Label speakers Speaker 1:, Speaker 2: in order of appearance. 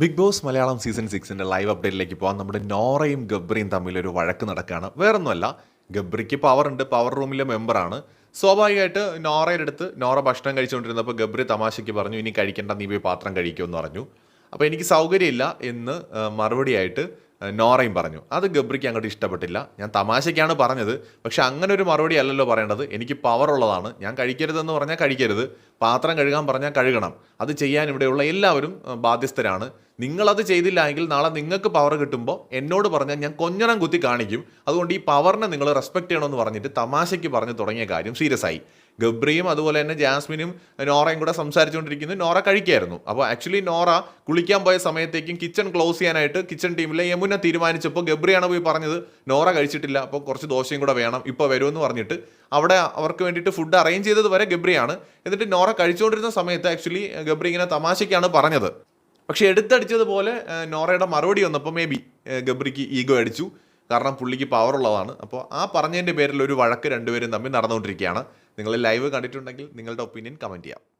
Speaker 1: Big boss Malayalam season സിക്സിന്റെ live അപ്ഡേറ്റിലേക്ക് പോകാൻ നമ്മുടെ നോറയും ഗബ്രിയും തമ്മിൽ ഒരു വഴക്ക് നടക്കുകയാണ് വേറൊന്നുമല്ല ഗബ്രിക്ക് പവർ ഉണ്ട്. പവർ റൂമിലെ മെമ്പറാണ് സ്വാഭാവികമായിട്ട് നോറയുടെ അടുത്ത് നോറ ഭക്ഷണം കഴിച്ചുകൊണ്ടിരുന്നപ്പോൾ ഗബ്രി തമാശയ്ക്ക് പറഞ്ഞു ഇനി കഴിക്കേണ്ട നീ പോയി പാത്രം കഴിക്കുമെന്ന് പറഞ്ഞു. അപ്പോൾ എനിക്ക് സൗകര്യമില്ല എന്ന് മറുപടിയായിട്ട് നോറയും പറഞ്ഞു. അത് ഗബ്രിക്ക് അങ്ങോട്ട് ഇഷ്ടപ്പെട്ടില്ല. ഞാൻ തമാശയ്ക്കാണ് പറഞ്ഞത്. പക്ഷെ അങ്ങനെ ഒരു മറുപടി അല്ലല്ലോ പറയേണ്ടത്. എനിക്ക് പവർ ഉള്ളതാണ്. ഞാൻ കഴിക്കരുതെന്ന് പറഞ്ഞാൽ കഴിക്കരുത്. പാത്രം കഴുകാൻ പറഞ്ഞാൽ കഴുകണം. അത് ചെയ്യാൻ ഇവിടെയുള്ള എല്ലാവരും ബാധ്യസ്ഥരാണ്. നിങ്ങളത് ചെയ്തില്ല എങ്കിൽ നാളെ നിങ്ങൾക്ക് പവർ കിട്ടുമ്പോൾ എന്നോട് പറഞ്ഞാൽ ഞാൻ കൊഞ്ഞണം കുത്തി കാണിക്കും. അതുകൊണ്ട് ഈ പവറിനെ നിങ്ങൾ റെസ്പെക്ട് ചെയ്യണമെന്ന് പറഞ്ഞിട്ട് തമാശയ്ക്ക് പറഞ്ഞു തുടങ്ങിയ കാര്യം സീരിയസ് ആയി. ഗബ്രിയും അതുപോലെ തന്നെ ജാസ്മിനും നോറയും കൂടെ സംസാരിച്ചുകൊണ്ടിരിക്കുന്നു. നോറ കഴിക്കായിരുന്നു. അപ്പോൾ ആക്ച്വലി നോറ കുളിക്കാൻ പോയ സമയത്തേക്കും കിച്ചൺ ക്ലോസ് ചെയ്യാനായിട്ട് കിച്ചൺ ടീമിലെ യമുന തീരുമാനിച്ചപ്പോൾ ഗബ്രിയാണ് പോയി പറഞ്ഞത് നോറ കഴിച്ചിട്ടില്ല അപ്പോൾ കുറച്ച് ദോശയും കൂടെ വേണം ഇപ്പോൾ വരുമെന്ന് പറഞ്ഞിട്ട്. അവിടെ അവർക്ക് വേണ്ടിയിട്ട് ഫുഡ് അറേഞ്ച് ചെയ്തത് വരെ ഗബ്രിയാണ്. എന്നിട്ട് നോറ കഴിച്ചുകൊണ്ടിരുന്ന സമയത്ത് ആക്ച്വലി ഗബ്രി ഇങ്ങനെ തമാശയ്ക്കാണ് പറഞ്ഞത്. പക്ഷേ എടുത്തടിച്ചതുപോലെ നോറയുടെ മറുപടി വന്നപ്പോൾ മേ ബി ഗബ്രിക്ക് ഈഗോ അടിച്ചു. കാരണം പുള്ളിക്ക് പവർ ഉള്ളതാണ്. അപ്പോൾ ആ പറഞ്ഞതിന്റെ പേരിൽ ഒരു വഴക്ക് രണ്ടുപേരും തമ്മിൽ നടന്നുകൊണ്ടിരിക്കുകയാണ്. നിങ്ങൾ ലൈവ് കണ്ടിട്ടുണ്ടെങ്കിൽ നിങ്ങളുടെ ഒപ്പീനിയൻ കമന്റ് ചെയ്യാം.